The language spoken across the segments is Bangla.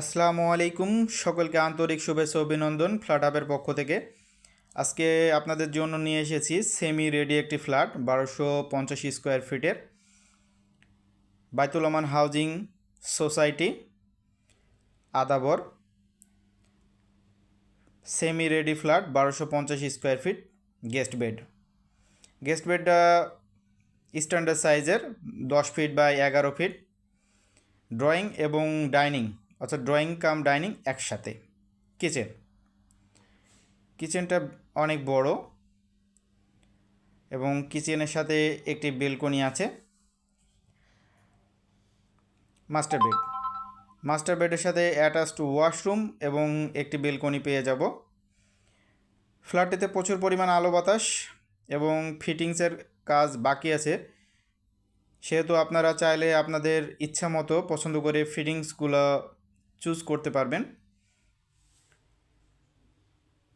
আসসালামু আলাইকুম। সকলকে আন্তরিক শুভেচ্ছা অভিনন্দন ফ্ল্যাট হাবের পক্ষ থেকে। আজকে আপনাদের জন্য নিয়ে এসেছি সেমি রেডি একটি ফ্ল্যাট, বারোশো পঞ্চাশ স্কোয়ার ফিটের Baitul Aman housing society, Adabor. Semi ready flat, বারোশো পঞ্চাশ square feet guest bed guest বেডটা স্ট্যান্ডার্ড সাইজের দশ ফিট বাই এগারো ফিট ড্রয়িং এবং ডাইনিং অর্থাৎ ড্রয়িং কাম ডাইনিং একসাথে। কিচেন কিচেনটা অনেক বড় এবং কিচেনের সাথে একটি বেলকনি আছে। মাস্টার বেড মাস্টার বেডের সাথে অ্যাটাচড ওয়াশরুম এবং একটি বেলকনি পেয়ে যাব। ফ্ল্যাটটিতে প্রচুর পরিমাণ আলো বাতাস এবং ফিটিংসের কাজ বাকি আছে। সেহেতু আপনারা চাইলে আপনাদের ইচ্ছা মতো পছন্দ করে ফিটিংসগুলো চুজ করতে পারবেন।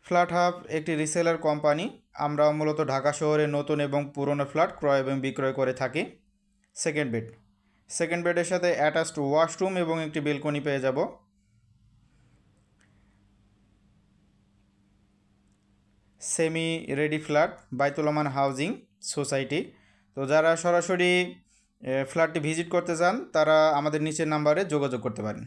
ফ্ল্যাট হাব একটি রিসেলার কোম্পানি আমরা মূলত ঢাকা শহরে নতুন এবং পুরনো ফ্ল্যাট ক্রয় এবং বিক্রয় করে থাকি। সেকেন্ড বেড সেকেন্ড বেডের সাথে অ্যাটাচড ওয়াশরুম এবং একটি বেলকনি পেয়ে যাব। Semi ready flat Baitulman housing society তো যারা সরাসরি ফ্ল্যাটটি ভিজিট করতে চান, তারা আমাদের নিচের নাম্বারে যোগাযোগ করতে পারেন।